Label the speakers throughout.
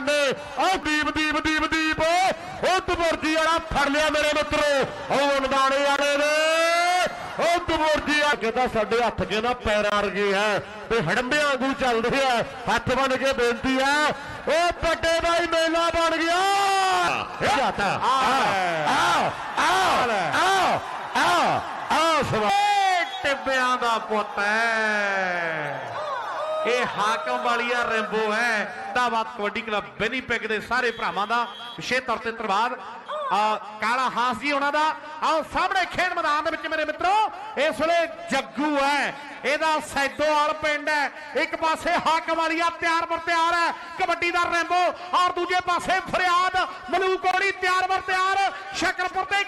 Speaker 1: ਬਗਾਨੇ ਉਹ ਦੀਪ ਦੀਪ ਦੀਪ ਦੀਪ। ਉਹ ਤਬਰਜੀ ਵਾਲਾ ਫੜ ਲਿਆ ਮੇਰੇ ਮਿੱਤਰੋ। ਉਹ ਨਦਾਣੇ ਵਾਲੇ ਨੇ। ਉਹ ਤਬਰਜੀ ਆ ਕਹਿੰਦਾ ਸਾਡੇ ਹੱਥ ਕੇ ਨਾ ਪੈਰਾਂ ਵਰਗੇ ਆ ਤੇ ਹੜੰਬਿਆਂ ਵਾਂਗੂ ਚੱਲਦੇ ਆ। ਹੱਥ ਬਣ ਕੇ ਬੇਨਤੀ ਆ। ਉਹ ਪੱਟੇ ਬਾਈ ਮੇਲਾ ਬਣ ਗਿਆ। ਜਾਤਾ। ਆ ਆ ਆ ਆ ਆ ਆ ਸਵਾ
Speaker 2: ਟਿੱਬਿਆਂ ਦਾ ਪੁੱਤ ਹੈ। ਇਹ ਹਾਕਮ ਵਾਲੀਆ ਰੈਂਬੋ ਹੈ। ਦਾਵਾਤ ਕਬੱਡੀ ਕਲੱਬ ਬੈਨੀਪੈਕ ਦੇ ਸਾਰੇ ਭਰਾਵਾਂ ਦਾ ਵਿਸ਼ੇਸ਼ ਤੌਰ ਤੇ ਧੰਨਵਾਦ। ਆ, ਕਾਲਾ ਹਾਸ ਜੀ ਉਹਨਾਂ ਦਾ। ਆਓ ਸਾਹਮਣੇ ਖੇਡ ਮੈਦਾਨ ਦੇ ਵਿੱਚ ਮੇਰੇ ਮਿੱਤਰੋ, ਇਸ ਵੇਲੇ ਜੱਗੂ ਹੈ। ਇਹਦਾ ਸੈਦੋਵਾਲ ਪਿੰਡ ਹੈ। ਇੱਕ ਪਾਸੇ ਹਾਕਮ ਵਾਲੀਆ ਤਿਆਰ ਬਰ ਤਿਆਰ ਹੈ। ਕਬੱਡੀ ਦਾ ਰੈਂਬੋ। ਔਰ ਦੂਜੇ ਪਾਸੇ ਫਰਿਆਦ ਮਲੂਕੋੜੀ ਤਿਆਰ ਬਰ ਤਿਆਰ। ਸ਼ਕਰਪੁਰ ਤੇ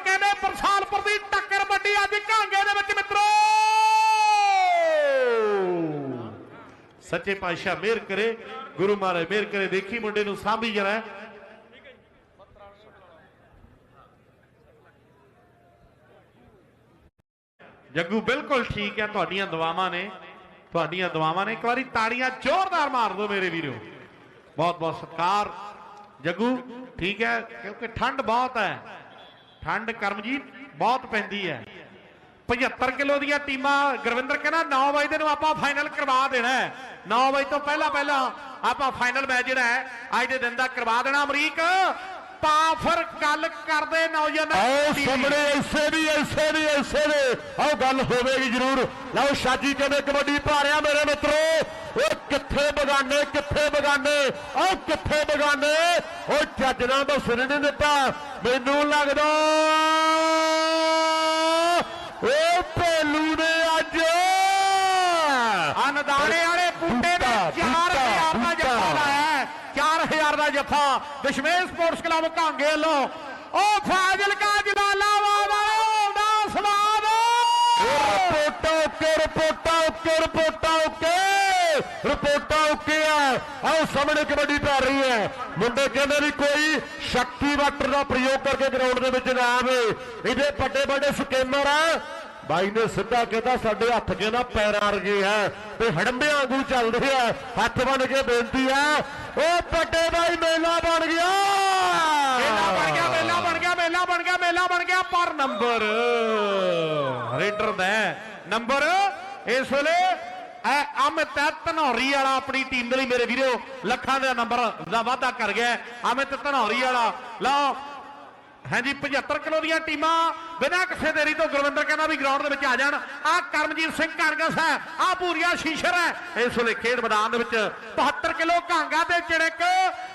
Speaker 2: ਸੱਚੇ ਪਾਤਸ਼ਾਹ ਮਿਹਰ ਕਰੇ, ਗੁਰੂ ਮਹਾਰਾਜ ਮਿਹਰ ਕਰੇ। ਦੇਖੀ ਮੁੰਡੇ ਨੂੰ ਸਾਂਭੀ ਜਰਾ। ਜੱਗੂ, ਬਿਲਕੁਲ ਠੀਕ ਹੈ, ਤੁਹਾਡੀਆਂ ਦੁਆਵਾਂ ਨੇ, ਤੁਹਾਡੀਆਂ ਦੁਆਵਾਂ ਨੇ। ਇੱਕ ਵਾਰੀ ਤਾੜੀਆਂ ਜ਼ੋਰਦਾਰ ਮਾਰ ਦਿਓ ਮੇਰੇ ਵੀਰੋ। ਬਹੁਤ ਬਹੁਤ ਸਤਿਕਾਰ। ਜੱਗੂ, ਠੀਕ ਹੈ, ਕਿਉਂਕਿ ਠੰਡ ਬਹੁਤ ਹੈ। ਠੰਡ ਕਰਮਜੀਤ ਬਹੁਤ ਪੈਂਦੀ ਹੈ। 75 ਕਿਲੋ ਦੀਆਂ ਟੀਮਾਂ। ਗੁਰਵਿੰਦਰ ਕਹਿੰਦਾ 9 ਵਜੇ ਦੇ ਨੂੰ ਆਪਾਂ ਫਾਈਨਲ ਕਰਵਾ ਦੇਣਾ ਹੈ। 9 ਵਜੇ ਤੋਂ ਪਹਿਲਾਂ ਪਹਿਲਾਂ ਆਪਾਂ ਫਾਈਨਲ ਮੈਚ ਜਿਹੜਾ ਹੈ ਅੱਜ ਦੇ ਦਿਨ ਦਾ ਕਰਵਾ ਦੇਣਾ ਅਮਰੀਕ। ਤਾਂ ਫਿਰ ਗੱਲ ਕਰਦੇ ਨੌਜਵਾਨ
Speaker 1: ਆਓ ਸਾਹਮਣੇ ਐਸੇ ਵੀ ਐਸੇ ਵੀ ਐਸੇ ਨੇ ਆਓ ਗੱਲ ਹੋਵੇਗੀ ਜ਼ਰੂਰ। ਲਓ ਸ਼ਾਜੀ ਕਹਿੰਦੇ ਕਬੱਡੀ ਰਿਹਾ ਮੇਰੇ ਮਿੱਤਰੋ। ਉਹ ਕਿੱਥੇ ਬਗਾਨੇ ਕਿੱਥੇ ਬਗਾਨੇ? ਆਓ ਕਿੱਥੇ ਬਗਾਨੇ? ਉਹ ਜੱਜ ਨਾਲ ਸੁਣ ਨਹੀਂ ਦਿੱਤਾ। ਮੈਨੂੰ ਲੱਗਦਾ ਉਹ ਭੇਲੂ ਨੇ ਅੱਜ
Speaker 2: ਅਨਦਾਣੇ ਵਾਲੇ ਬੂਟੇ ਨੇ
Speaker 1: ਬੂਟਾ,
Speaker 2: 4000 ਦਾ ਜੱਫਾ। ਲਾਇਆ ਹੈ। 4000 ਦਾ ਜੱਫਾ ਦਸ਼ਮੇਸ਼ ਸਪੋਰਟਸ ਕਲੱਬ ਕਾਂਗੇ ਵੱਲੋਂ ਉਹ ਫਾਜ਼ਿਲਕਾ ਜਲਾਲਾਬਾਦ ਵਾਲੇ ਦਾ ਸਵਾਦ
Speaker 1: ਰਿਪੋਰਟਾਂ ਓਕੇ ਰਿਪੋਰਟਾਂ ਓਕੇ ਰਿਪੋਰਟਾਂ ਰਿਪੋਰਟਾਂ ਓਕੇ ਆ ਆਓ ਸਾਹਮਣੇ ਕਬੱਡੀ ਪੈ ਰਹੀ ਹੈ। ਮੁੰਡੇ ਕਹਿੰਦੇ ਵੀ ਕੋਈ ਸ਼ਕਤੀ ਵਾਟਰ ਦਾ ਪ੍ਰਯੋਗ ਕਰਕੇ ਗਰਾਊਂਡ ਦੇ ਵਿੱਚ ਨਾ ਆਵੇ। ਇਹਦੇ ਵੱਡੇ ਵੱਡੇ ਸਕੇਮਰ ਆ। ਬਾਈ ਨੇ ਸਿੱਧਾ ਕਹਿੰਦਾ, ਸਾਡੇ ਹੱਥ ਕੇ ਨਾ ਪੈਰਾਂ ਵਰਗੇ ਆ ਤੇ ਹੜੰਬਿਆਂ ਵਾਂਗੂ ਚੱਲਦੇ ਆ। ਹੱਥ ਬਣ ਕੇ ਬੇਨਤੀ ਆ। ਉਹ ਵੱਡੇ ਬਾਈ ਮੇਲਾ ਬਣ ਗਿਆ।
Speaker 2: ਮੇਲਾ ਬਣ ਗਿਆ, ਮੇਲਾ ਬਣ ਗਿਆ, ਮੇਲਾ ਬਣ ਗਿਆ, ਮੇਲਾ ਬਣ ਗਿਆ। ਪਰ ਨੰਬਰ ਰੇਡਰ ਦਾ ਨੰਬਰ ਇਸ ਵੇਲੇ ਐ ਅਮਿਤ ਧਨੌਰੀ ਵਾਲਾ ਆਪਣੀ ਟੀਮ ਦੇ ਲਈ ਮੇਰੇ ਵੀਰੋ, ਲੱਖਾਂ ਦਾ ਨੰਬਰ ਦਾ ਵਾਅਦਾ ਕਰ ਗਿਆ ਅਮਿਤ ਧਨੌਰੀ ਵਾਲਾ, ਲਓ ਹਾਂਜੀ 75 ਕਿਲੋ ਦੀਆਂ ਟੀਮਾਂ ਬਿਨਾਂ ਕਿਸੇ ਦੇਰੀ ਤੋਂ ਗੁਰਵਿੰਦਰ ਕਹਿੰਦਾ ਵੀ ਗਰਾਊਂਡ ਦੇ ਵਿੱਚ ਆ ਜਾਣ। ਆ ਕਰਮਜੀਤ ਸਿੰਘ ਕਾਂਗਸ ਹੈ ਆ ਪੂਰੀਆ ਸ਼ੀਸ਼ਰ ਹੈ। ਇਸ ਵੇਲੇ ਖੇਡ ਮੈਦਾਨ ਦੇ ਵਿੱਚ 72 ਕਿਲੋ ਕਾਂਗਾ ਤੇ ਚਿੜਕ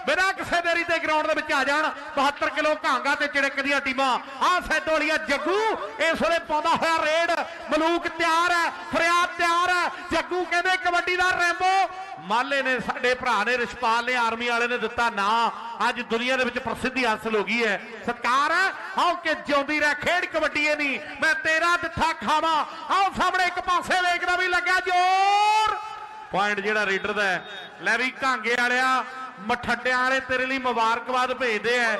Speaker 2: ਬਿਨਾਂ ਕਿਸੇ ਦੇਰੀ ਤੇ ਗਰਾਊਂਡ ਦੇ ਵਿੱਚ ਆ ਜਾਣ। 72 ਕਿਲੋ ਕਾਂਗਾ ਤੇ ਚਿੜਕ ਦੀਆਂ ਟੀਮਾਂ। ਆ ਵਾਲੀਆਂ ਜੱਗੂ। ਇਸ ਵੇਲੇ ਪਾਉਂਦਾ ਹੋਇਆ ਰੇਡ। ਮਲੂਕ ਤਿਆਰ ਹੈ, ਫਰਿਆਦ ਤਿਆਰ ਹੈ। ਜੱਗੂ ਕਹਿੰਦੇ ਕਬੱਡੀ ਦਾ ਰੈਂਬੋ। ਮਾਲੇ ਨੇ, ਸਾਡੇ ਭਰਾ ਨੇ, ਰਿਸ਼ਪਾਲ ਨੇ, ਆਰਮੀ ਵਾਲੇ ਨੇ ਦਿੱਤਾ ਨਾਂ। ਅੱਜ ਦੁਨੀਆ ਦੇ ਵਿੱਚ ਪ੍ਰਸਿੱਧੀ ਹਾਸਲ ਹੋ ਗਈ ਹੈ। ਸਤਕਾਰ ਆਓ ਕਿ ਜਿਉਂਦੀ ਰਹਿ, ਖੇਡ ਕਬੱਡੀ ਨਹੀਂ। ਮੈਂ ਤੇਰਾ ਦਿੱਥਾ ਖਾਵਾਂ। ਆਓ ਸਾਹਮਣੇ ਇੱਕ ਪਾਸੇ ਵੇਖਦਾ ਵੀ ਲੱਗਾ ਜ਼ੋਰ। ਪੁਆਇੰਟ ਜਿਹੜਾ ਰੇਡਰ ਦਾ ਲੈ ਵੀ ਘਾਂਗੇ ਵਾਲਿਆ, ਮਠੱਡਿਆਂ ਵਾਲੇ ਤੇਰੇ ਲਈ ਮੁਬਾਰਕਬਾਦ ਭੇਜਦੇ ਐ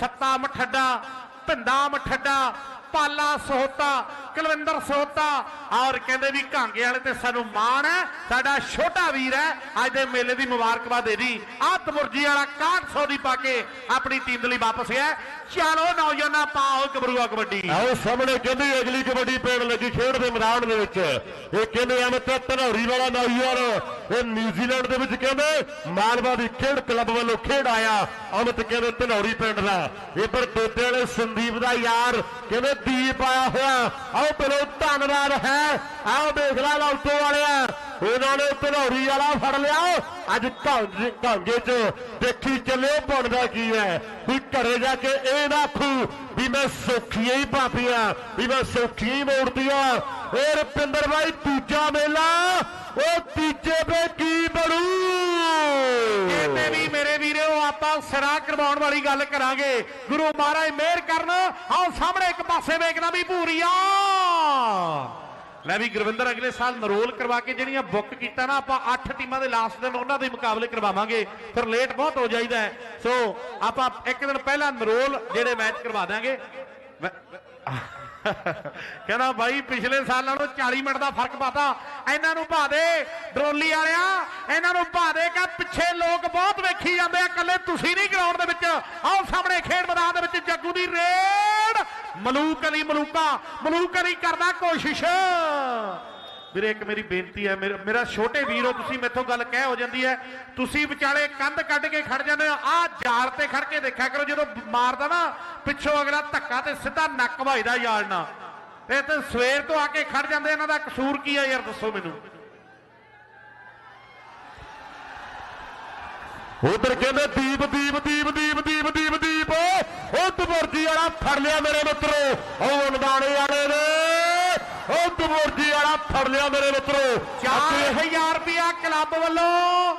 Speaker 2: ਸੱਤਾ ਮਠੱਡਾ ਭਿੰਦਾ ਮਠੱਡਾ, ਪਾਲਾ ਸੋਹਤਾ ਕੁਲਵਿੰਦਰ ਸੋਹਤਾ ਔਰ ਕਹਿੰਦੇ ਵੀ ਘਾਂਗੇ ਵਾਲੇ ਤੇ ਸਾਨੂੰ ਮਾਣ ਹੈ, ਸਾਡਾ ਛੋਟਾ ਵੀਰ ਹੈ, ਅੱਜ ਦੇ ਮੇਲੇ ਦੀ ਮੁਬਾਰਕਬਾਦ ਦੇ ਦੀ। ਆਹ ਵਾਲਾ 6100 ਦੀ ਪਾ ਕੇ ਆਪਣੀ ਟੀਮ ਦੇ ਲਈ ਵਾਪਸ ਆਇਆ ਚਲੋ ਨੌਜਵਾਨਾਂ, ਪਾਓ ਗਬਰੂਆ ਕਬੱਡੀ।
Speaker 1: ਆਓ ਸਾਹਮਣੇ ਕਹਿੰਦੇ ਅਗਲੀ ਕਬੱਡੀ ਪੈਣ ਲੱਗੀ ਖੇਡ ਦੇ ਮੈਦਾਨ ਦੇ ਵਿੱਚ। ਇਹ ਕਹਿੰਦੇ ਅਮਿਤ ਧਨੌਰੀ ਵਾਲਾ ਨੌਜਵਾਨ। ਇਹ ਨਿਊਜ਼ੀਲੈਂਡ ਦੇ ਵਿੱਚ ਕਹਿੰਦੇ ਮਾਲਵਾ ਦੀ ਖੇਡ ਕਲੱਬ ਵੱਲੋਂ ਖੇਡ ਆਇਆ। ਅਮਿਤ ਕਹਿੰਦੇ ਧਨੌਰੀ ਪਿੰਡ ਦਾ। ਇੱਧਰ ਦੋਤੇ ਵਾਲੇ ਸੰਦੀਪ ਦਾ ਯਾਰ ਕਹਿੰਦੇ ਦੀਪ ਆਇਆ ਹੋਇਆ। ਆਓ ਪਹਿਲਾਂ ਧੰਨਵਾਦ ਹੈ। ਆਓ ਦੇਖ ਲੈ ਲੌਟੋ ਵਾਲਿਆ। ਉਹਨਾਂ ਨੇ ਧਨੌਰੀ ਵਾਲਾ ਫੜ ਲਿਆ। ਅੱਜ ਘਾਂਗੇ ਚ ਦੇਖੀ ਚੱਲਿਓ ਬਣਦਾ ਕੀ ਹੈ। ਵੀ ਘਰੇ ਜਾ ਕੇ ਇਹ ਨਾ ਆਖੂ ਵੀ ਮੈਂ ਸੌਖੀਆਂ ਹੀ ਪਾਪੀਆਂ, ਵੀ ਮੈਂ ਸੌਖੀਆਂ ਹੀ ਮੋੜਦੀਆਂ ਇਹ ਰਪਿੰਦਰ ਬਾਈ ਦੂਜਾ ਮੇਲਾ ਉਹ ਤੀਜੇ ਤੇ ਕੀ ਬਣੂ?
Speaker 2: ਇਹਨੇ ਵੀ ਮੇਰੇ ਵੀਰੋ, ਆਪਾਂ ਸਿਰਾ ਕਰਵਾਉਣ ਵਾਲੀ ਗੱਲ ਕਰਾਂਗੇ। ਗੁਰੂ ਮਹਾਰਾਜ ਮਿਹਰ ਕਰਨ। ਆਓ ਸਾਹਮਣੇ ਇੱਕ ਪਾਸੇ ਵੇਖਣਾ ਵੀ ਭੂਰੀਆ। ਲੈ ਵੀ ਗੁਰਵਿੰਦਰ, ਅਗਲੇ ਸਾਲ ਨਰੋਲ ਕਰਵਾ ਕੇ ਜਿਹੜੀਆਂ ਬੁੱਕ ਕੀਤਾ ਨਾ, ਆਪਾਂ 8 ਟੀਮਾਂ ਦੇ ਲਾਸਟ ਦਿਨ ਉਹਨਾਂ ਦੇ ਮੁਕਾਬਲੇ ਕਰਵਾਵਾਂਗੇ। ਫਿਰ ਲੇਟ ਬਹੁਤ ਹੋ ਜਾਈਦਾ ਸੋ ਆਪਾਂ ਇੱਕ ਦਿਨ ਪਹਿਲਾਂ ਨਰੋਲ ਜਿਹੜੇ ਮੈਚ ਕਰਵਾ ਦਾਂਗੇ ਕਹਿੰਦਾ ਬਾਈ, ਪਿਛਲੇ ਸਾਲ ਨਾਲੋਂ 40 ਮਿੰਟ ਦਾ ਫ਼ਰਕ ਪਾਤਾ। ਇਹਨਾਂ ਨੂੰ ਭਾ ਦੇ ਡਰੋਲੀ ਵਾਲਿਆ, ਇਹਨਾਂ ਨੂੰ ਭਾ ਦੇ ਦੇਗਾ ਪਿੱਛੇ ਲੋਕ ਬਹੁਤ ਵੇਖੀ ਜਾਂਦੇ ਆ, ਇਕੱਲੇ ਤੁਸੀਂ ਨਹੀਂ ਗਰਾਊਂਡ ਦੇ ਵਿੱਚ। ਆਓ ਸਾਹਮਣੇ ਖੇਡ ਮੈਦਾਨ ਦੇ ਵਿੱਚ ਜੱਗੂ ਦੀ ਰੇ ਮਲੂਕ ਅਲੀ ਮਲੂਕਾ, ਮਲੂਕ ਅਲੀ ਕਰਦਾ ਕੋਸ਼ਿਸ਼। ਵੀਰੇ, ਇੱਕ ਮੇਰੀ ਬੇਨਤੀ ਹੈ, ਮੇਰਾ ਮੇਰਾ ਛੋਟੇ ਵੀਰੋ, ਤੁਸੀਂ ਮੈਥੋਂ ਗੱਲ ਕਹਿ ਹੋ ਜਾਂਦੀ ਹੈ, ਤੁਸੀਂ ਵਿਚਾਲੇ ਕੰਧ ਕੱਢ ਕੇ ਖੜ ਜਾਂਦੇ ਹੋ, ਆਹ ਜਾਲ ਤੇ ਖੜ ਕੇ ਦੇਖਿਆ ਕਰੋ, ਜਦੋਂ ਮਾਰਦਾ ਨਾ, ਪਿੱਛੋਂ ਅਗਲਾ ਧੱਕਾ ਤੇ ਸਿੱਧਾ ਨੱਕ ਵੱਜਦਾ ਯਾਰ ਨਾਲ। ਤੇ ਤੇ ਸਵੇਰ ਤੋਂ ਆ ਕੇ ਖੜ ਜਾਂਦੇ, ਇਹਨਾਂ ਦਾ ਕਸੂਰ ਕੀ ਹੈ ਯਾਰ, ਦੱਸੋ ਮੈਨੂੰ।
Speaker 1: ਉਧਰ ਕਹਿੰਦੇ ਦੀਪ ਦੀਪ ਦੀਪ ਦੀਪ ਦੀਪ ਦੀਪ ਦੀਪ। ਉਹ ਦਬੁਰਜੀ ਵਾਲਾ ਫੜ ਲਿਆ ਮੇਰੇ ਮਿੱਤਰੋ। ਉਹ ਅਨਦਾਣੇ ਵਾਲੇ ਨੇ। ਉਹ ਦਬੁਰਜੀ ਵਾਲਾ ਫੜ ਲਿਆ ਮੇਰੇ ਮਿੱਤਰੋ।
Speaker 2: 4000 ਰੁਪਿਆ ਕਲੱਬ ਵੱਲੋਂ।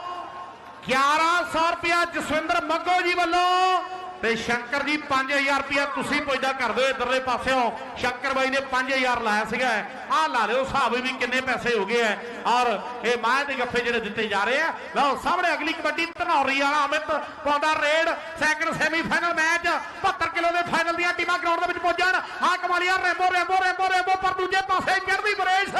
Speaker 2: 1100 ਰੁਪਿਆ ਜਸਵਿੰਦਰ ਮੱਗੋ ਜੀ ਵੱਲੋਂ। ਤੇ ਸ਼ੰਕਰ ਜੀ 5000 ਰੁਪਿਆ ਤੁਸੀਂ ਪੁੱਜਦਾ ਕਰ ਦਿਓ ਇਧਰਲੇ ਪਾਸਿਓਂ। ਸ਼ੰਕਰ ਬਾਈ ਨੇ 5000 ਲਾਇਆ ਸੀਗਾ। ਆਹ ਲਾ ਲਿਓ, ਹਿਸਾਬ ਵੀ ਕਿੰਨੇ ਪੈਸੇ ਹੋ ਗਏ ਐ ਔਰ ਇਹ ਮਾਹ ਦੇ ਗੱਫੇ ਜਿਹੜੇ ਦਿੱਤੇ ਜਾ ਰਹੇ ਆ। ਲਓ, ਸਾਹਮਣੇ ਅਗਲੀ ਕਬੱਡੀ ਧਨੌਰੀ ਵਾਲਾ ਅਮਿਤ ਪਾਉਂਦਾ raid. Second semifinal match 72 kilo ਦੇ ਫਾਈਨਲ ਦੀਆਂ ਟੀਮਾਂ ਗਰਾਊਂਡ ਦੇ ਵਿੱਚ ਪਹੁੰਚਣ ਆ Kamalia Rambo Rambo Rambo Rambo, ਪਰ ਦੂਜੇ ਪਾਸੇ ਚੜ੍ਹਦੀ ਬਰੇਸ਼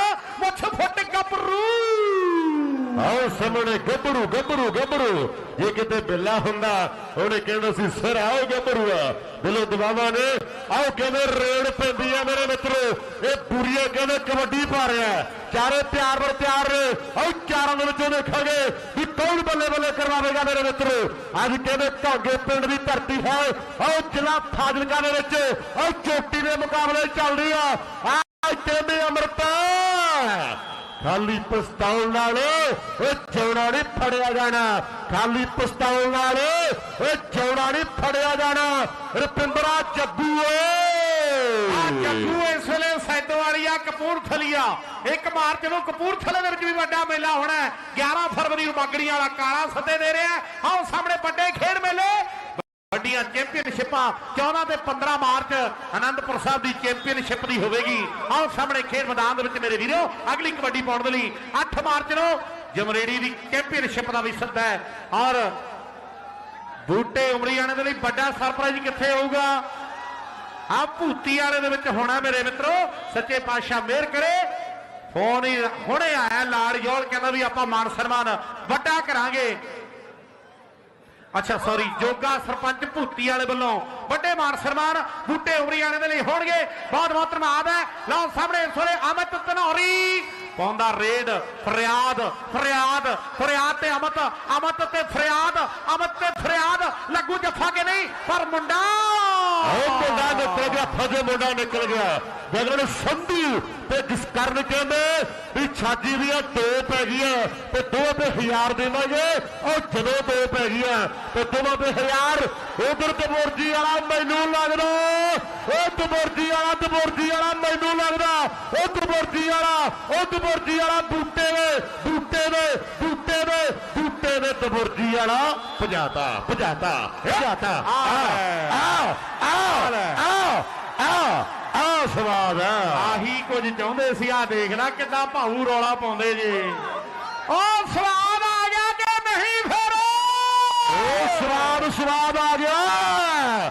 Speaker 1: ਆਓ ਸਾਹਮਣੇ ਗੱਭਰੂ ਗੱਭਰੂ ਗੱਭਰੂ। ਜੇ ਕਿਤੇ ਬਿੱਲਾ ਹੁੰਦਾ, ਉਹਨੇ ਕਹਿਣਾ ਸੀ, ਸਰ, ਆਓ ਗੱਭਰੂਆ। ਬਿੱਲੋ ਦਬਾਵਾ ਨੇ, ਆਓ ਕਹਿੰਦੇ ਰੇਡ ਪੈਂਦੀ ਆ ਮੇਰੇ ਮਿੱਤਰੋ। ਇਹ ਪੂਰੀਏ ਕਹਿੰਦੇ ਕਬੱਡੀ ਪਾ ਰਿਹਾ ਹੈ। ਚਾਰੇ ਪਿਆਰ ਵਰ ਤਿਆਰ ਨੇ। ਆਓ ਚਾਰਾਂ ਦੇ ਵਿੱਚੋਂ ਦੇਖਾਂਗੇ ਵੀ ਕੌਣ ਬੱਲੇ ਬੱਲੇ ਕਰਵਾਵੇਗਾ ਮੇਰੇ ਮਿੱਤਰੋ। ਅੱਜ ਕਹਿੰਦੇ ਢਾਂਗੇ ਪਿੰਡ ਦੀ ਧਰਤੀ ਹੈ। ਆਓ ਜ਼ਿਲ੍ਹਾ ਫਾਜ਼ਿਲਕਾ ਦੇ ਵਿੱਚ। ਆਓ ਚੋਟੀ ਦੇ ਮੁਕਾਬਲੇ ਚੱਲ ਰਹੀ ਆ। ਆ ਕਹਿੰਦੇ ਅਮਰਤਾ। ਖਾਲੀ ਪਿਸਤੌਲ ਨਾਲ ਉਹ ਜੌਣਾ ਨਹੀਂ ਫੜਿਆ ਜਾਣਾ। ਖਾਲੀ ਪਿਸਤੌਲ ਨਾਲ ਉਹ ਜੌਣਾ ਨਹੀਂ ਫੜਿਆ ਜਾਣਾ। ਰੁਪਿੰਦਰਾ ਜੱਗੂ
Speaker 2: ਆ
Speaker 1: ਓਏ
Speaker 2: ਜੱਗੂ ਇਸ ਵੇਲੇ ਸੈਦੋਵਾਲੀਆ ਕਪੂਰਥਲੀਆ। 1 ਮਾਰਚ ਨੂੰ ਕਪੂਰਥਲੇ ਦੇ ਵਿੱਚ ਵੀ ਵੱਡਾ ਮੇਲਾ ਹੋਣਾ ਹੈ। 11 ਫਰਵਰੀ ਨੂੰ ਬਾਗੜੀਆਂ ਵਾਲਾ ਕਾਲਾ ਸੱਦੇ ਦੇ ਰਿਹਾ ਆਓ ਸਾਹਮਣੇ ਵੱਡੇ ਵੱਡੀਆਂ ਚੈਂਪੀਅਨਸ਼ਿਪਾਂ 14 ਤੇ 15 ਮਾਰਚ ਆਨੰਦਪੁਰ ਸਾਹਿਬ ਦੀ ਚੈਂਪੀਅਨਸ਼ਿਪ ਦੀ ਹੋਵੇਗੀ। ਆਓ ਸਾਹਮਣੇ ਖੇਡ ਮੈਦਾਨ ਦੇ ਵਿੱਚ ਮੇਰੇ ਵੀਰੋ, ਅਗਲੀ ਕਬੱਡੀ ਪਾਉਣ ਦੇ ਲਈ 8 ਮਾਰਚ ਨੂੰ ਜਮਰੇੜੀ ਦੀ ਚੈਂਪੀਅਨਸ਼ਿਪ ਦਾ ਵੀ ਸੱਦਾ ਹੈ। ਔਰ ਬੂਟੇ ਉਮਰੀਆਣੇ ਦੇ ਲਈ ਵੱਡਾ ਸਰਪ੍ਰਾਈਜ਼ ਕਿੱਥੇ ਹੋਊਗਾ? ਆ ਭੂਤੀ ਵਾਲੇ ਦੇ ਵਿੱਚ ਹੋਣਾ ਮੇਰੇ ਮਿੱਤਰੋ, ਸੱਚੇ ਪਾਤਸ਼ਾਹ ਮਿਹਰ ਕਰੇ। ਫੋਨ ਹੀ ਹੁਣੇ ਆਇਆ, ਲਾਲ ਜੋਲ ਕਹਿੰਦਾ ਵੀ ਆਪਾਂ ਮਾਨ ਸਨਮਾਨ ਵੱਡਾ ਕਰਾਂਗੇ। ਅੱਛਾ ਸੌਰੀ ਜੋਗਾ ਸਰਪੰਚ ਭੂਤੀ ਵਾਲੇ ਵੱਲੋਂ। ਵੱਡੇ ਮਾਨ ਸਨਮਾਨ ਬੂਟੇ ਉਮਰੀ ਵਾਲੇ ਦੇ ਲਈ ਹੋਣਗੇ। ਬਹੁਤ ਬਹੁਤ ਧੰਨਵਾਦ ਹੈ। ਲਓ ਸਾਹਮਣੇ ਇਸ ਅਮਿਤ ਧਨੌਰੀ ਪਾਉਂਦਾ ਰੇਡ, ਫਰਿਆਦ ਫਰਿਆਦ ਫਰਿਆਦ ਤੇ ਅਮਿਤ ਅਮਿਤ ਤੇ ਫਰਿਆਦ, ਅਮਿਤ ਤੇ ਫਰਿਆਦ। ਲੱਗੂ ਜੱਫਾ ਕੇ ਨਹੀਂ? ਪਰ ਮੁੰਡਾ
Speaker 1: ਉਹ ਮੁੰਡਾ ਨਿਕਲ ਗਿਆ, ਫਜੇ ਮੁੰਡਾ ਨਿਕਲ ਗਿਆ। ਗਗਨ ਸੰਧੂ ਤੇ ਜਿਸ ਕਰਨ ਕਹਿੰਦੇ ਵੀ ਛਾਜੀ ਦੀਆਂ ਦੋ ਪੈ ਗਈਆਂ ਤੇ ਦੋ ਤੇ ਹਜ਼ਾਰ ਦੇਵਾਂਗੇ। ਉਹ ਜਦੋਂ ਦੋ ਪੈ ਗਈਆਂ ਤੇ ਦੋਵਾਂ ਤੇ ਹਜ਼ਾਰ। ਉਧਰ ਦਬੁਰਜੀ ਵਾਲਾ ਮੈਨੂੰ ਲੱਗਦਾ। ਉਹ ਦਬੁਰਜੀ ਵਾਲਾ ਦਬੁਰਜੀ ਵਾਲਾ ਮੈਨੂੰ ਲੱਗਦਾ। ਉਹ ਦਬੁਰਜੀ ਵਾਲਾ ਉਹ ਦਬੁਰਜੀ ਵਾਲਾ ਬੂਟੇ ਦੇ ਬੂਟੇ ਦੇ ਬੂਟੇ ਦੇ ਬੂਟੇ ਦੇ ਦਬੁਰਜੀ ਵਾਲਾ। ਭਜਾਤਾ ਭਜਾਤਾ ਭਜਾਤਾ। ਆ ਆ। ਸਵਾਦ ਆ।
Speaker 2: ਆਹੀ ਕੁਝ ਚਾਹੁੰਦੇ ਸੀ ਆ ਦੇਖਣਾ ਕਿੱਦਾਂ ਭਾਊ ਰੌਲਾ ਪਾਉਂਦੇ ਜੇ। ਉਹ ਸਵਾਦ ਆ ਗਿਆ ਕਿ ਨਹੀਂ ਫਿਰ?
Speaker 1: ਉਹ ਸਵਾਦ ਸਵਾਦ ਆ ਗਿਆ।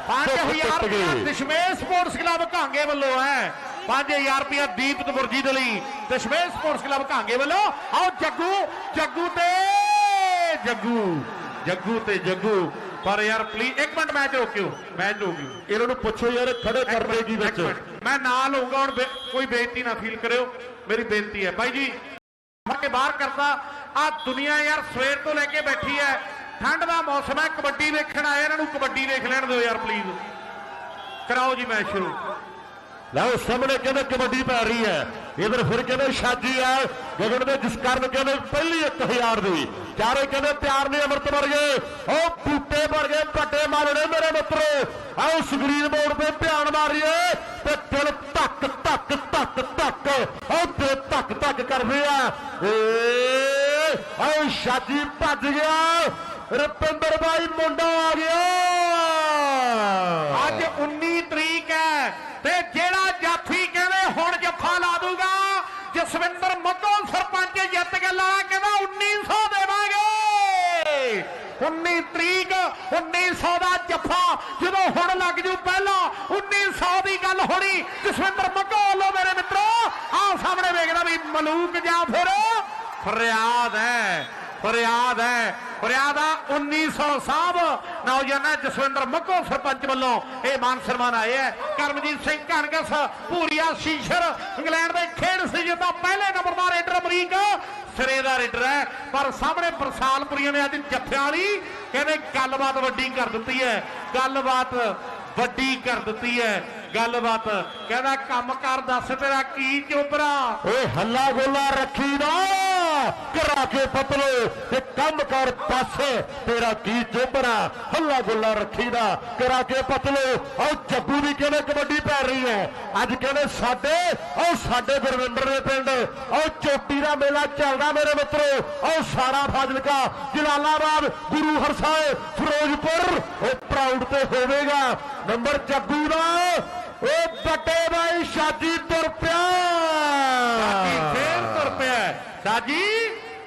Speaker 2: 5000
Speaker 1: ਟੁੱਟ ਗਈ।
Speaker 2: ਰੁਪਏ ਦਸ਼ਮੇਸ਼ ਸਪੋਰਟਸ ਕਲੱਬ ਕਾਂਗੇ ਵੱਲੋਂ ਹੈ। 5000 ਰੁਪਏ ਦੀਪ ਤਬੁਰਜੀ ਦੇ ਲਈ। ਦਸ਼ਮੇਸ਼ ਸਪੋਰਟਸ ਕਲੱਬ ਕਾਂਗੇ ਵੱਲੋਂ। ਆਓ ਜੱਗੂ ਜੱਗੂ ਤੇ ਜੱਗੂ ਜੱਗੂ ਤੇ ਜੱਗੂ। ਪਰ ਯਾਰ ਪਲੀਜ਼ ਇੱਕ ਮਿੰਟ ਮੈਚ ਰੋਕਿਓ ਮੈਚ ਰੋਕਿਓ।
Speaker 1: ਇਹਨਾਂ ਨੂੰ ਪੁੱਛੋ ਯਾਰ ਖੜੇ ਕਰਦੇ ਕੀ ਵਿੱਚ?
Speaker 2: ਮੈਂ ਨਾਂ ਲਊਂਗਾ ਹੁਣ ਕੋਈ ਬੇਇੱਜ਼ਤੀ ਨਾ ਫੀਲ ਕਰਿਓ ਮੇਰੀ ਬੇਨਤੀ ਹੈ। ਬਾਈ ਜੀ ਕੇ ਬਾਹਰ ਕਰਤਾ ਆ ਦੁਨੀਆ ਯਾਰ ਸਵੇਰ ਤੋਂ ਲੈ ਕੇ ਬੈਠੀ ਹੈ। ਠੰਡ ਦਾ ਮੌਸਮ ਹੈ ਕਬੱਡੀ ਵੇਖਣ ਆਏ ਇਹਨਾਂ ਨੂੰ ਕਬੱਡੀ ਵੇਖ ਲੈਣ ਦਿਓ ਯਾਰ ਪਲੀਜ਼ ਕਰਾਓ ਜੀ ਮੈਚ ਸ਼ੁਰੂ।
Speaker 1: ਲਓ ਸਾਹਮਣੇ ਕਹਿੰਦੇ ਕਬੱਡੀ ਪੈ ਰਹੀ ਹੈ। ਇਧਰ ਫਿਰ ਕਹਿੰਦੇ ਸ਼ਾਜੀ ਆ, ਗਗਨ ਦੇ ਜਿਸ ਕਾਰਨ ਕਹਿੰਦੇ ਪਹਿਲੀ 1000 ਦੀ। ਚਾਰੇ ਕਹਿੰਦੇ ਪਿਆਰ ਨੇ ਅਮਰਤ ਵਰਗੇ ਉਹ ਬੂਟੇ ਵਰਗੇ ਪੱਟੇ ਮਾਰਨੇ ਮੇਰੇ ਮਿੱਤਰੋ। ਆਓ ਸਕਰੀਨ ਬੋਰਡ ਤੇ ਧਿਆਨ ਮਾਰੀਏ ਤੇ ਦਿਲ ਧੱਕ ਧੱਕ ਧੱਕ ਧੱਕ। ਉਹ ਦਿਲ ਧੱਕ ਧੱਕ ਕਰਦੇ ਆ। ਏ, ਆਓ ਛਾਜੀ ਭੱਜ ਗਿਆ। ਰੁਪਿੰਦਰ ਬਾਈ ਮੁੰਡਾ ਆ ਗਿਆ।
Speaker 2: ਅੱਜ 19 ਤਰੀਕ ਹੈ ਤੇ ਜਿਹੜਾ ਜਾਫੀ ਕਹਿੰਦੇ ਹੁਣ ਜੱਫਾ ਲਾ ਦੂਗਾ ਜਸਵਿੰਦਰ ਮੱਗੋ ਸਰਪੰਚ ਜਿੱਤ ਕੇ ਲਾ ਕਹਿੰਦਾ 1900 ਦੇਵਾਂਗੇ। 19 ਤਰੀਕ 1900 ਦਾ ਜੱਫਾ ਜਦੋਂ ਹੁਣ ਲੱਗ ਜੂ ਪਹਿਲਾਂ 1900 ਦੀ ਗੱਲ ਹੋਣੀ। ਜਸਵਿੰਦਰ ਮੱਗੋ ਵੱਲੋਂ ਮੇਰੇ ਮਿੱਤਰੋ, ਆਹ ਸਾਹਮਣੇ ਵੇਖਦਾ ਵੀ ਮਲੂਕ ਜਾਂ ਫਿਰ ਫਰਿਆਦ ਹੈ ਫਰਿਆਦ ਹੈ। ਫਰਿਆਦ ਆ 1900 ਸਾਹਿਬ ਨੌਜਵਾਨ ਜਸਵਿੰਦਰ ਮੱਕੋ ਸਰਪੰਚ ਵੱਲੋਂ ਇਹ ਮਾਨ ਸਨਮਾਨ ਆਇਆ ਹੈ। ਕਰਮਜੀਤ ਸਿੰਘ ਘਣਗਸ ਪੂਰੀਆ ਸ਼ੀਸ਼ਰ, ਇੰਗਲੈਂਡ ਦੇ ਖੇਡ ਸੀਜ਼ਨ ਦਾ ਪਹਿਲੇ ਨੰਬਰ ਦਾ ਰੇਡਰ ਅਮਰੀਕ। ਸਿਰੇ ਦਾ ਰੇਡਰ ਹੈ, ਪਰ ਸਾਹਮਣੇ ਬਰਸਾਲਪੁਰੀਆਂ ਨੇ ਅੱਜ ਜੱਫਿਆਂ ਵਾਲੀ ਕਹਿੰਦੇ ਗੱਲਬਾਤ ਵੱਡੀ ਕਰ ਦਿੱਤੀ ਹੈ। ਗੱਲਬਾਤ ਵੱਡੀ ਕਰ ਦਿੱਤੀ ਹੈ। ਗੱਲਬਾਤ ਕਹਿੰਦਾ ਕੰਮ ਕਰ ਦੱਸ ਤੇਰਾ ਕੀ ਚੋਬਰਾ
Speaker 1: ਓਏ ਹੱਲਾ ਗੋਲਾ ਰੱਖੀ ਦਾ। ਕਰਾ ਕੇ ਪਤਲੋ ਤੇ ਕੰਮ ਕਰ ਪਾਸੇ। ਤੇਰਾ ਕੀ ਚੋਬਰਾ ਹੱਲਾ ਗੋਲਾ ਰੱਖੀ ਕਰਾ ਕੇ ਪਤਲੋ। ਆਓ ਜੱਗੂ ਦੀ ਕਹਿੰਦੇ ਕਬੱਡੀ ਪੈ ਰਹੀ ਹੈ। ਅੱਜ ਕਹਿੰਦੇ ਸਾਡੇ ਆਓ ਸਾਡੇ ਗੁਰਵਿੰਦਰ ਦੇ ਪਿੰਡ। ਆਓ ਚੋਟੀ ਦਾ ਮੇਲਾ ਚੱਲਦਾ ਮੇਰੇ ਮਿੱਤਰੋ। ਆਓ ਸਾਰਾ ਫਾਜ਼ਿਲਕਾ, ਜਲਾਲਾਬਾਦ, ਗੁਰੂ ਹਰਸਾਏ ਫਿਰੋਜ਼ਪੁਰ, ਉਹ ਪ੍ਰਾਊਡ ਤੇ ਹੋਵੇਗਾ। ਨੰਬਰ ਜੱਗੂ ਦਾ। ਉਹ ਬੱਟੇ ਬਾਈ, ਸ਼ਾਦੀ ਤੁਰ ਪਿਆ।
Speaker 2: ਫੇਰ ਤੁਰ ਪਿਆ। ਸਾਜੀ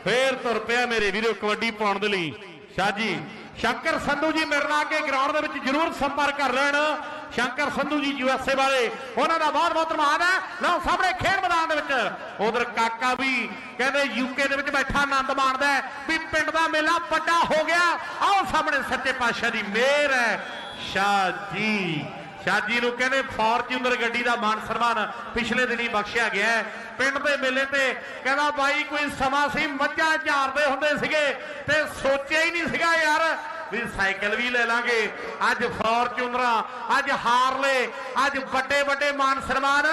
Speaker 2: ਫੇਰ ਤੁਰ ਪਿਆ ਮੇਰੇ ਵੀਰੋ ਕਬੱਡੀ ਪਾਉਣ ਦੇ ਲਈ। ਸਾਜੀ ਸ਼ੰਕਰ ਸੰਧੂ ਜੀ ਮੇਰੇ ਨਾਲ ਆ ਗਰਾਊਂਡ ਦੇ ਵਿੱਚ ਜਰੂਰ ਸੰਪਰਕ ਕਰ ਲੈਣ। ਸ਼ੰਕਰ ਸੰਧੂ ਜੀ ਯੂਐਸਏ ਵਾਲੇ, ਉਹਨਾਂ ਦਾ ਬਹੁਤ ਬਹੁਤ ਧੰਨਵਾਦ ਹੈ। ਲਓ ਸਾਹਮਣੇ ਖੇਡ ਮੈਦਾਨ ਦੇ ਵਿੱਚ। ਉਧਰ ਕਾਕਾ ਵੀ ਕਹਿੰਦੇ ਯੂਕੇ ਦੇ ਵਿੱਚ ਬੈਠਾ, ਆਨੰਦ ਮਾਣਦਾ ਵੀ ਪਿੰਡ ਦਾ ਮੇਲਾ ਵੱਡਾ ਹੋ ਗਿਆ। ਆਓ ਸਾਹਮਣੇ ਸੱਚੇ ਪਾਤਸ਼ਾਹ ਦੀ ਮਿਹਰ ਹੈ। ਸ਼ਾਹ ਜੀ। ਸ਼ਾਜੀ ਨੂੰ ਕਹਿੰਦੇ ਫੋਰਚੂਨਰ ਗੱਡੀ ਦਾ ਮਾਨ ਸਨਮਾਨ ਪਿਛਲੇ ਦਿਨੀ ਬਖਸ਼ਿਆ ਗਿਆ ਪਿੰਡ ਦੇ ਮੇਲੇ ਤੇ ਕਹਿੰਦਾ ਬਾਈ, ਕੋਈ ਸਮਾਂ ਸੀ, ਮੱਝਾਂ ਝਾਰਦੇ ਹੁੰਦੇ ਸੀਗੇ ਤੇ ਸੋਚਿਆ ਹੀ ਨਹੀਂ ਸੀਗਾ ਯਾਰ ਵੀ ਸਾਈਕਲ ਵੀ ਲੈ ਲਾਂਗੇ। ਅੱਜ ਫੋਰਚੂਨਰਾਂ ਅੱਜ ਹਾਰਲੇ ਅੱਜ ਵੱਡੇ ਵੱਡੇ ਮਾਨ ਸਨਮਾਨ।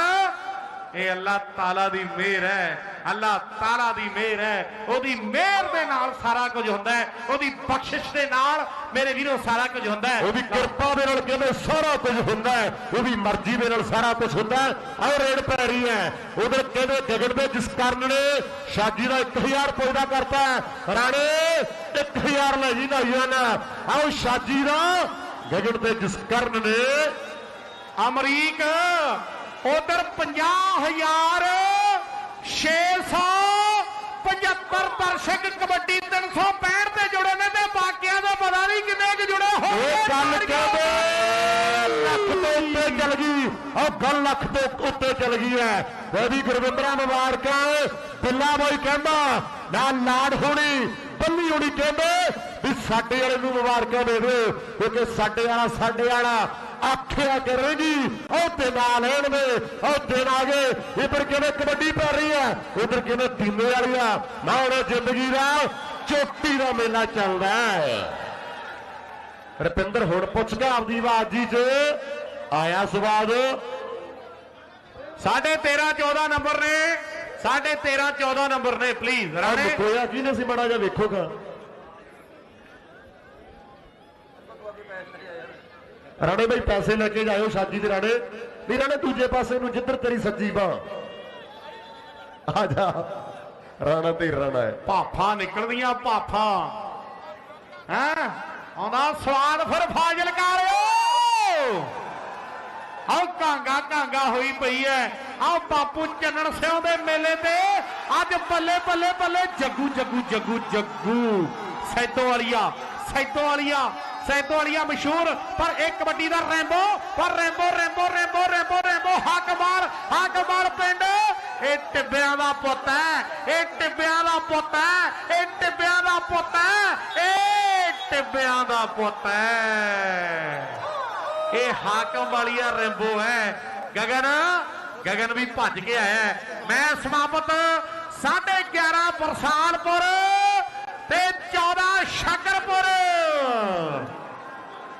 Speaker 2: ਇਹ ਅੱਲਾਹ ਤਾਲਾ ਦੀ ਮਿਹਰ ਹੈ। ਅੱਲਾਹ ਤਾਲਾ ਦੀ ਮਿਹਰ ਹੈ। ਉਹਦੀ ਮਿਹਰ ਦੇ ਨਾਲ ਸਾਰਾ ਕੁਝ ਹੁੰਦਾ ਹੈ। ਉਹਦੀ ਬਖਸ਼ਿਸ਼ ਦੇ ਨਾਲ ਮੇਰੇ ਵੀਰੋ ਸਾਰਾ ਕੁਝ ਹੁੰਦਾ ਹੈ।
Speaker 1: ਉਹਦੀ ਕਿਰਪਾ ਦੇ ਨਾਲ ਕਹਿੰਦੇ ਸਾਰਾ ਕੁਝ ਹੁੰਦਾ ਹੈ। ਉਹਦੀ ਮਰਜ਼ੀ ਦੇ ਨਾਲ ਸਾਰਾ ਕੁਝ ਹੁੰਦਾ ਹੈ। ਆਹ ਰੇਡ ਪੈ ਰਹੀ ਹੈ। ਉਧਰ ਕਹਿੰਦੇ ਗਗਨ ਦੇ ਜਿਸ ਕਾਰਨ ਨੇ ਸ਼ਾਜੀ ਦਾ 1000 ਰੁਪਏ ਦਾ ਕਰਤਾ ਹੈ। ਰਾਣੇ 1000 ਲੈ ਜੀ ਨੌਜਵਾਨ ਆਓ ਸ਼ਾਜੀ ਦਾ ਗਗਨ ਦੇ ਜਿਸ ਕਾਰਨ ਨੇ
Speaker 2: ਅਮਰੀਕ ਉਧਰ 50000 675 ਦਰਸ਼ਕ ਕਬੱਡੀ 365 ਤੇ ਜੁੜੇ ਨੇ ਤੇ ਬਾਕੀਆਂ ਦਾ ਪਤਾ ਨਹੀਂ ਕਿੰਨੇ ਕੁ ਜੁੜੇ ਹੋਣਗੇ
Speaker 1: ਇਹ ਗੱਲ ਕਹਿੰਦੇ ਲੱਖ ਤੋਂ ਉੱਤੇ ਚੱਲ ਗਈ। ਉਹ ਗੱਲ ਲੱਖ ਤੋਂ ਉੱਤੇ ਚੱਲ ਗਈ ਹੈ। ਉਹਦੀ ਗੁਰਵਿੰਦਰਾ ਮੁਬਾਰਕਾਂ ਬਿੱਲਾ ਬੋਈ ਕਹਿੰਦਾ ਨਾ ਲਾੜ ਹੋਣੀ ਬੱਲੀ ਹੋਣੀ ਕਹਿੰਦੇ ਵੀ ਸਾਡੇ ਵਾਲੇ ਨੂੰ ਮੁਬਾਰਕਾਂ ਦੇ ਦਿਓ ਕਿਉਂਕਿ ਸਾਡੇ ਵਾਲਾ ਸਾਡੇ ਵਾਲਾ। ਆਖਿਆ ਕਰੇਗੀ ਉਹ ਤੇ ਨਾਲ ਲੈਣ ਦੇ ਉਹ ਦਿਨ ਆ ਗਏ ਇਧਰ ਕਿਵੇਂ ਕਬੱਡੀ ਪੈ ਰਹੀ ਹੈ? ਉਧਰ ਕਿਵੇਂ ਟੀਮੇ ਵਾਲੀਆਂ ਨਾ ਹੁਣ ਜ਼ਿੰਦਗੀ ਦਾ ਚੋਟੀ ਦਾ ਮੇਲਾ ਚੱਲਦਾ ਹੈ। ਰਪਿੰਦਰ ਹੁਣ ਪੁੱਛ ਕੇ ਆਪਦੀ ਆਵਾਜ਼ ਜੀ ਚ। ਆਇਆ ਸਵਾਦ।
Speaker 2: ਸਾਡੇ 13 14 ਨੰਬਰ ਨੇ। ਸਾਡੇ 13 14 ਨੰਬਰ ਨੇ ਪਲੀਜ਼ ਰਾਣੇ।
Speaker 1: ਕੋਇਆ ਕਿਹਨੇ ਸੀ ਮੜਾ ਜਾ ਵੇਖੋਗਾ ਰਾਣੇ ਬਾਈ ਪੈਸੇ ਲੈ ਕੇ ਜਾਇਓ ਸ਼ਾਦੀ ਦੇ ਰਾਣੇ। ਵੀ ਰਾਣੇ ਦੂਜੇ ਪਾਸੇ ਨੂੰ ਜਿੱਧਰ ਤੇਰੀ ਸੱਜੀ ਬਾਹ ਆ ਜਾ। ਰਾਣਾ ਤੇ ਰਾਣਾ ਹੈ।
Speaker 2: ਭਾਫਾਂ ਨਿਕਲਦੀਆਂ ਭਾਫਾਂ। ਹੈ? ਆਉਂਦਾ ਸਵਾਦ ਫਿਰ ਫਾਜ਼ਿਲ ਕਰਿਓ ਆਹ ਕਾਂਗਾ ਕਾਂਗਾ ਹੋਈ ਪਈ ਐ। ਆਹ ਬਾਪੂ ਚੰਨਣ ਸਿਉ ਦੇ ਮੇਲੇ ਤੇ ਅੱਜ ਬੱਲੇ ਬੱਲੇ ਬੱਲੇ ਜੱਗੂ ਜੱਗੂ ਜੱਗੂ ਜੱਗੂ। ਸੈਤੋ ਵਾਲੀਆ ਸੈਤੋ ਵਾਲੀਆ। ਸੈਦੋ ਵਾਲੀਆ ਮਸ਼ਹੂਰ, ਪਰ ਇੱਕ ਕਬੱਡੀ ਦਾ ਰੈਂਬੋ, ਪਰ Rambo Rambo Rambo Rambo Rambo ਹੱਕ ਮਾਰ ਹੱਕ ਮਾਰ ਪਿੰਡ। ਇਹ ਟਿੱਬਿਆਂ ਦਾ ਪੁੱਤ ਹੈ, ਇਹ ਟਿੱਬਿਆਂ ਦਾ ਪੁੱਤ ਹੈ, ਇਹ ਟਿੱਬਿਆਂ ਦਾ ਪੁੱਤ ਹੈ, ਇਹ ਟਿੱਬਿਆਂ ਦਾ ਪੁੱਤ ਹੈ। ਇਹ ਹਾਕਮ ਵਾਲੀਆ ਰੈਂਬੋ ਹੈ। ਗਗਨ ਗਗਨ ਵੀ ਭੱਜ ਕੇ ਆਇਆ ਹੈ। ਮੈਂ ਸਮਾਪਤ 11.5 ਬਰਸਾਲਪੁਰ 자.